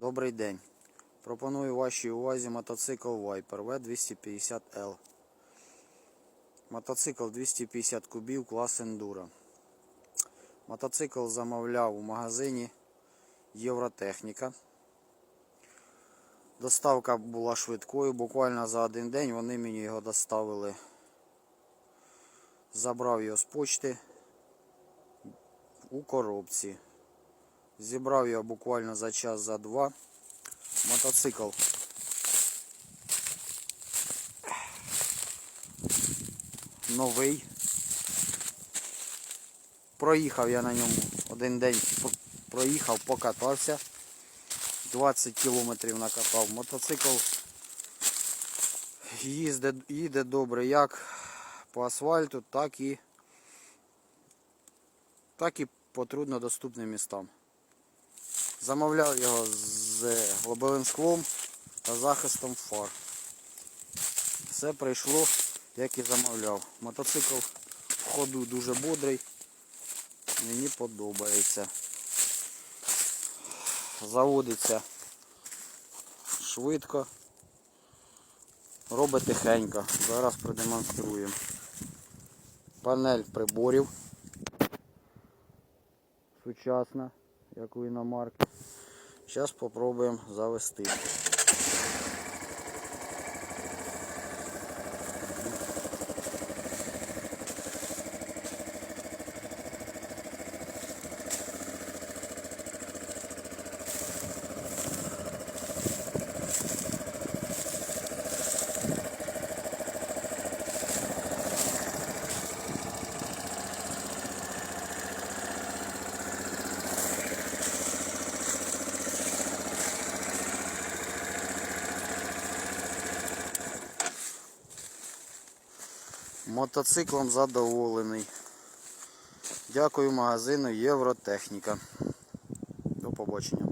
Добрий день. Пропоную вашій увазі мотоцикл Viper V250L. Мотоцикл 250 кубів клас Enduro. Мотоцикл замовляв у магазині Євротехніка. Доставка була швидкою, буквально за один день вони мені його доставили. Забрав його з почти у коробці. Зібрав його буквально за час за два. Мотоцикл. Новий. Проїхав я на ньому один день, проїхав, покатався. 20 кілометрів накатав. Мотоцикл їздить, їде добре як по асфальту, так і, так і по труднодоступним містам. Замовляв його з лобовим склом та захистом фар. Все прийшло, як і замовляв. Мотоцикл в ходу дуже бодрий. Мені подобається. Заводиться швидко. Робить тихенько. Зараз продемонструємо. Панель приборів. Сучасна, як у іномарки. Зараз спробуємо завести. Мотоциклом задоволений. Дякую магазину Євротехніка. До побачення.